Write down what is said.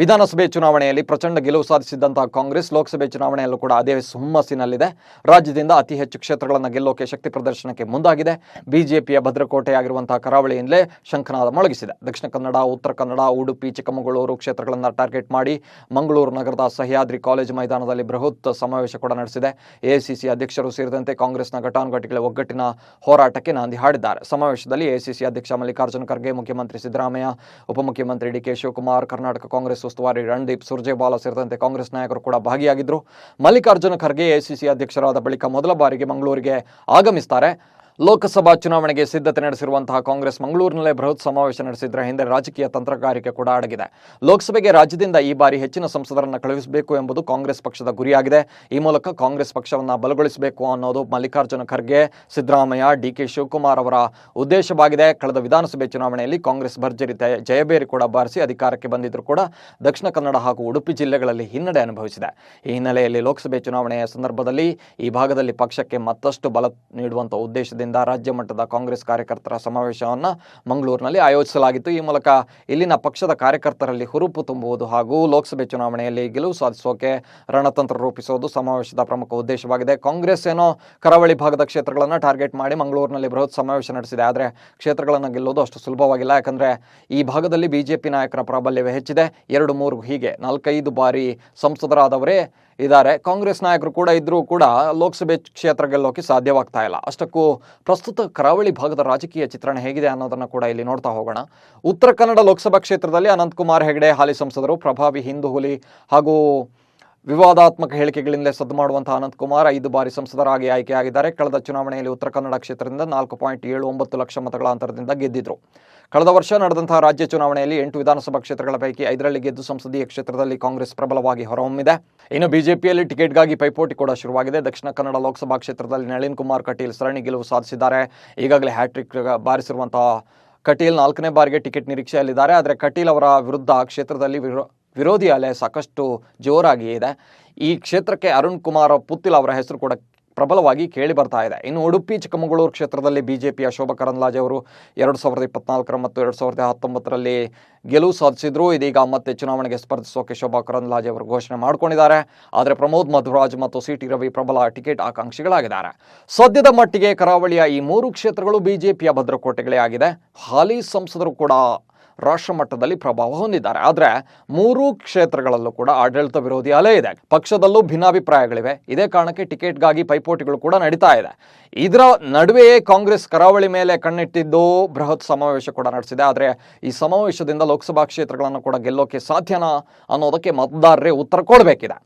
ವಿಧಾನಸಭೆ ಚುನಾವಣೆಯಲ್ಲಿ ಪ್ರಚಂಡ ಗೆಲುವು ಸಾಧಿಸಿದ್ದಂತಹ ಕಾಂಗ್ರೆಸ್ ಲೋಕಸಭೆ ಚುನಾವಣೆಯಲ್ಲೂ ಕೂಡ ಅದೇ ಹುಮ್ಮಸ್ಸಿನಲ್ಲಿದೆ. ರಾಜ್ಯದಿಂದ ಅತಿ ಹೆಚ್ಚು ಕ್ಷೇತ್ರಗಳನ್ನು ಗೆಲ್ಲೋಕೆ ಶಕ್ತಿ ಪ್ರದರ್ಶನಕ್ಕೆ ಮುಂದಾಗಿದೆ. ಬಿಜೆಪಿಯ ಭದ್ರಕೋಟೆಯಾಗಿರುವಂತಹ ಕರಾವಳಿಯಿಂದಲೇ ಶಂಖನಾದ ಮೊಳಗಿಸಿದೆ. ದಕ್ಷಿಣ ಕನ್ನಡ, ಉತ್ತರ ಕನ್ನಡ, ಉಡುಪಿ, ಚಿಕ್ಕಮಗಳೂರು ಕ್ಷೇತ್ರಗಳನ್ನು ಟಾರ್ಗೆಟ್ ಮಾಡಿ ಮಂಗಳೂರು ನಗರದ ಸಹ್ಯಾದ್ರಿ ಕಾಲೇಜು ಮೈದಾನದಲ್ಲಿ ಬೃಹತ್ ಸಮಾವೇಶ ಕೂಡ ನಡೆಸಿದೆ. ಎಐಸಿಸಿ ಅಧ್ಯಕ್ಷರು ಸೇರಿದಂತೆ ಕಾಂಗ್ರೆಸ್ನ ಘಟಾನುಘಟಿಗಳ ಒಗ್ಗಟ್ಟಿನ ಹೋರಾಟಕ್ಕೆ ನಾಂದಿ ಹಾಡಿದ್ದಾರೆ. ಸಮಾವೇಶದಲ್ಲಿ ಎಐಸಿಸಿ ಅಧ್ಯಕ್ಷ ಮಲ್ಲಿಕಾರ್ಜುನ ಖರ್ಗೆ, ಮುಖ್ಯಮಂತ್ರಿ ಸಿದ್ದರಾಮಯ್ಯ, ಉಪಮುಖ್ಯಮಂತ್ರಿ ಡಿ ಕೆ ಶಿವಕುಮಾರ್, ಕರ್ನಾಟಕ ಕಾಂಗ್ರೆಸ್ ಉಸ್ತುವಾರಿ ರಣದೀಪ್ ಸುರ್ಜೇವಾಲಾ ಸೇರಿದಂತೆ ಕಾಂಗ್ರೆಸ್ ನಾಯಕರು ಕೂಡ ಭಾಗಿಯಾಗಿದ್ದರು ಮಲ್ಲಿಕಾರ್ಜುನ ಖರ್ಗೆ ಎಐಸಿಸಿ ಅಧ್ಯಕ್ಷರಾದ ಬಳಿಕ ಮೊದಲ ಬಾರಿಗೆ ಮಂಗಳೂರಿಗೆ ಆಗಮಿಸ್ತಾರೆ. ಲೋಕಸಭಾ ಚುನಾವಣೆಗೆ ಸಿದ್ಧತೆ ನಡೆಸಿರುವಂತಹ ಕಾಂಗ್ರೆಸ್ ಮಂಗಳೂರಿನಲ್ಲೇ ಬೃಹತ್ ಸಮಾವೇಶ ನಡೆಸಿದ್ರೆ ಹಿಂದೆ ರಾಜಕೀಯ ತಂತ್ರಗಾರಿಕೆ ಕೂಡ ಅಡಗಿದೆ. ಲೋಕಸಭೆಗೆ ರಾಜ್ಯದಿಂದ ಈ ಬಾರಿ ಹೆಚ್ಚಿನ ಸಂಸದರನ್ನು ಕಳುಹಿಸಬೇಕು ಎಂಬುದು ಕಾಂಗ್ರೆಸ್ ಪಕ್ಷದ ಗುರಿಯಾಗಿದೆ. ಈ ಮೂಲಕ ಕಾಂಗ್ರೆಸ್ ಪಕ್ಷವನ್ನು ಬಲಗೊಳಿಸಬೇಕು ಅನ್ನೋದು ಮಲ್ಲಿಕಾರ್ಜುನ ಖರ್ಗೆ, ಸಿದ್ದರಾಮಯ್ಯ ಡಿ ಕೆ ಶಿವಕುಮಾರ್ ಅವರ ಉದ್ದೇಶವಾಗಿದೆ. ಕಳೆದ ವಿಧಾನಸಭೆ ಚುನಾವಣೆಯಲ್ಲಿ ಕಾಂಗ್ರೆಸ್ ಭರ್ಜರಿ ಜಯ- ಜಯಬೇರಿ ಕೂಡ ಬಾರಿಸಿ ಅಧಿಕಾರಕ್ಕೆ ಬಂದಿದ್ದರೂ ಕೂಡ ದಕ್ಷಿಣ ಕನ್ನಡ ಹಾಗೂ ಉಡುಪಿ ಜಿಲ್ಲೆಗಳಲ್ಲಿ ಹಿನ್ನಡೆ ಅನುಭವಿಸಿದೆ. ಈ ಹಿನ್ನೆಲೆಯಲ್ಲಿ ಲೋಕಸಭೆ ಚುನಾವಣೆಯ ಸಂದರ್ಭದಲ್ಲಿ ಈ ಭಾಗದಲ್ಲಿ ಪಕ್ಷಕ್ಕೆ ಮತ್ತಷ್ಟು ಬಲ ನೀಡುವಂತಹ ಉದ್ದೇಶದಿಂದ ರಾಜ್ಯ ಮಟ್ಟದ ಕಾಂಗ್ರೆಸ್ ಕಾರ್ಯಕರ್ತರ ಸಮಾವೇಶವನ್ನು ಮಂಗಳೂರಿನಲ್ಲಿ ಆಯೋಜಿಸಲಾಗಿತ್ತು. ಈ ಮೂಲಕ ಇಲ್ಲಿನ ಪಕ್ಷದ ಕಾರ್ಯಕರ್ತರಲ್ಲಿ ಹುರುಪು ತುಂಬುವುದು ಹಾಗೂ ಲೋಕಸಭೆ ಚುನಾವಣೆಯಲ್ಲಿ ಗೆಲುವು ಸಾಧಿಸೋಕೆ ರಣತಂತ್ರ ರೂಪಿಸುವುದು ಸಮಾವೇಶದ ಪ್ರಮುಖ ಉದ್ದೇಶವಾಗಿದೆ. ಕಾಂಗ್ರೆಸ್ ಏನೋ ಕರಾವಳಿ ಭಾಗದ ಕ್ಷೇತ್ರಗಳನ್ನು ಟಾರ್ಗೆಟ್ ಮಾಡಿ ಮಂಗಳೂರಿನಲ್ಲಿ ಬೃಹತ್ ಸಮಾವೇಶ ನಡೆಸಿದೆ. ಆದರೆ ಕ್ಷೇತ್ರಗಳನ್ನು ಗೆಲ್ಲೋದು ಅಷ್ಟು ಸುಲಭವಾಗಿಲ್ಲ. ಯಾಕಂದರೆ ಈ ಭಾಗದಲ್ಲಿ ಬಿಜೆಪಿ ನಾಯಕರ ಪ್ರಾಬಲ್ಯವೇ ಹೆಚ್ಚಿದೆ. ಎರಡು ಮೂರು ಹೀಗೆ ನಾಲ್ಕೈದು ಬಾರಿ ಸಂಸದರಾದವರೇ ಇದ್ದಾರೆ. ಕಾಂಗ್ರೆಸ್ ನಾಯಕರು ಕೂಡ ಇದ್ರೂ ಕೂಡ ಲೋಕಸಭೆ ಕ್ಷೇತ್ರ ಗೆಲ್ಲೋಕೆ ಸಾಧ್ಯವಾಗ್ತಾ ಇಲ್ಲ. ಅಷ್ಟಕ್ಕೂ ಪ್ರಸ್ತುತ ಕರಾವಳಿ ಭಾಗದ ರಾಜಕೀಯ ಚಿತ್ರಣ ಹೇಗಿದೆ ಅನ್ನೋದನ್ನು ಕೂಡ ಇಲ್ಲಿ ನೋಡ್ತಾ ಹೋಗೋಣ. ಉತ್ತರ ಕನ್ನಡ ಲೋಕಸಭಾ ಕ್ಷೇತ್ರದಲ್ಲಿ ಅನಂತಕುಮಾರ್ ಹೆಗಡೆ, ಹಾಲಿ ಸಂಸದರು, ಪ್ರಭಾವಿ ಹಿಂದೂ ಹುಲಿ ಹಾಗೂ ವಿವಾದಾತ್ಮಕ ಹೇಳಿಕೆಗಳಿಂದಲೇ ಸದ್ದು ಮಾಡುವಂತಹ ಅನಂತಕುಮಾರ್ ಐದು ಬಾರಿ ಸಂಸದರಾಗಿ ಆಯ್ಕೆಯಾಗಿದ್ದಾರೆ. ಕಳೆದ ಚುನಾವಣೆಯಲ್ಲಿ ಉತ್ತರ ಕನ್ನಡ ಕ್ಷೇತ್ರದಿಂದ ನಾಲ್ಕು ಪಾಯಿಂಟ್ ಏಳು ಒಂಬತ್ತು ಲಕ್ಷ ಮತಗಳ ಅಂತರದಿಂದ ಗೆದ್ದಿದ್ರು. ಕಳೆದ ವರ್ಷ ನಡೆದಂತಹ ರಾಜ್ಯ ಚುನಾವಣೆಯಲ್ಲಿ ಎಂಟು ವಿಧಾನಸಭಾ ಕ್ಷೇತ್ರಗಳ ಪೈಕಿ ಐದರಲ್ಲಿ ಗೆದ್ದು ಸಂಸದೀಯ ಕ್ಷೇತ್ರದಲ್ಲಿ ಕಾಂಗ್ರೆಸ್ ಪ್ರಬಲವಾಗಿ ಹೊರಹೊಮ್ಮಿದೆ. ಇನ್ನು ಬಿಜೆಪಿಯಲ್ಲಿ ಟಿಕೆಟ್ಗಾಗಿ ಪೈಪೋಟಿ ಕೂಡ ಶುರುವಾಗಿದೆ. ದಕ್ಷಿಣ ಕನ್ನಡ ಲೋಕಸಭಾ ಕ್ಷೇತ್ರದಲ್ಲಿ ನಳಿನ್ ಕುಮಾರ್ ಕಟೀಲ್ ಸರಣಿ ಗೆಲುವು ಸಾಧಿಸಿದ್ದಾರೆ. ಈಗಾಗಲೇ ಹ್ಯಾಟ್ರಿಕ್ ಬಾರಿಸಿರುವಂತಹ ಕಟೀಲ್ ನಾಲ್ಕನೇ ಬಾರಿಗೆ ಟಿಕೆಟ್ ನಿರೀಕ್ಷೆಯಲ್ಲಿದ್ದಾರೆ. ಆದರೆ ಕಟೀಲ್ ಅವರ ವಿರುದ್ಧ ಕ್ಷೇತ್ರದಲ್ಲಿ ವಿರೋ ವಿರೋಧಿ ಅಲೆ ಸಾಕಷ್ಟು ಜೋರಾಗಿ ಇದೆ. ಈ ಕ್ಷೇತ್ರಕ್ಕೆ ಅರುಣ್ ಕುಮಾರ್ ಪುತ್ತಿಲ್ ಅವರ ಹೆಸರು ಕೂಡ ಪ್ರಬಲವಾಗಿ ಕೇಳಿ ಬರ್ತಾ ಇದೆ. ಇನ್ನು ಉಡುಪಿ, ಚಿಕ್ಕಮಗಳೂರು ಕ್ಷೇತ್ರದಲ್ಲಿ ಬಿಜೆಪಿಯ ಶೋಭಾ ಕರಂದ್ಲಾಜೆ ಅವರು ಎರಡು ಸಾವಿರದ ಇಪ್ಪತ್ನಾಲ್ಕರ ಮತ್ತು ಎರಡು ಸಾವಿರದ ಹತ್ತೊಂಬತ್ತರಲ್ಲಿ ಗೆಲುವು ಸಾಧಿಸಿದ್ರು. ಇದೀಗ ಮತ್ತೆ ಚುನಾವಣೆಗೆ ಸ್ಪರ್ಧಿಸೋಕೆ ಶೋಭಾ ಕರಂದ್ಲಾಜೆ ಅವರು ಘೋಷಣೆ ಮಾಡಿಕೊಂಡಿದ್ದಾರೆ. ಆದರೆ ಪ್ರಮೋದ್ ಮಧುರಾಜ್ ಮತ್ತು ಸಿ ಟಿ ರವಿ ಪ್ರಬಲ ಟಿಕೆಟ್ ಆಕಾಂಕ್ಷಿಗಳಾಗಿದ್ದಾರೆ. ಸದ್ಯದ ಮಟ್ಟಿಗೆ ಕರಾವಳಿಯ ಈ ಮೂರು ಕ್ಷೇತ್ರಗಳು ಬಿಜೆಪಿಯ ಭದ್ರಕೋಟೆಗಳೇ ಆಗಿದೆ. ಹಾಲಿ ಸಂಸದರು ಕೂಡ ರಾಷ್ಟ್ರ ಮಟ್ಟದಲ್ಲಿ ಪ್ರಭಾವ ಹೊಂದಿದ್ದಾರೆ. ಆದರೆ ಮೂರೂ ಕ್ಷೇತ್ರಗಳಲ್ಲೂ ಕೂಡ ಆಡಳಿತ ವಿರೋಧಿ ಅಲೆ ಇದೆ. ಪಕ್ಷದಲ್ಲೂ ಭಿನ್ನಾಭಿಪ್ರಾಯಗಳಿವೆ. ಇದೇ ಕಾರಣಕ್ಕೆ ಟಿಕೆಟ್ಗಾಗಿ ಪೈಪೋಟಿಗಳು ಕೂಡ ನಡೀತಾ ಇದೆ. ಇದರ ನಡುವೆಯೇ ಕಾಂಗ್ರೆಸ್ ಕರಾವಳಿ ಮೇಲೆ ಕಣ್ಣಿಟ್ಟಿದ್ದು ಬೃಹತ್ ಸಮಾವೇಶ ಕೂಡ ನಡೆಸಿದೆ. ಆದರೆ ಈ ಸಮಾವೇಶದಿಂದ ಲೋಕಸಭಾ ಕ್ಷೇತ್ರಗಳನ್ನು ಕೂಡ ಗೆಲ್ಲೋಕೆ ಸಾಧ್ಯನಾ ಅನ್ನೋದಕ್ಕೆ ಮತದಾರರೇ ಉತ್ತರ ಕೊಡಬೇಕಿದೆ.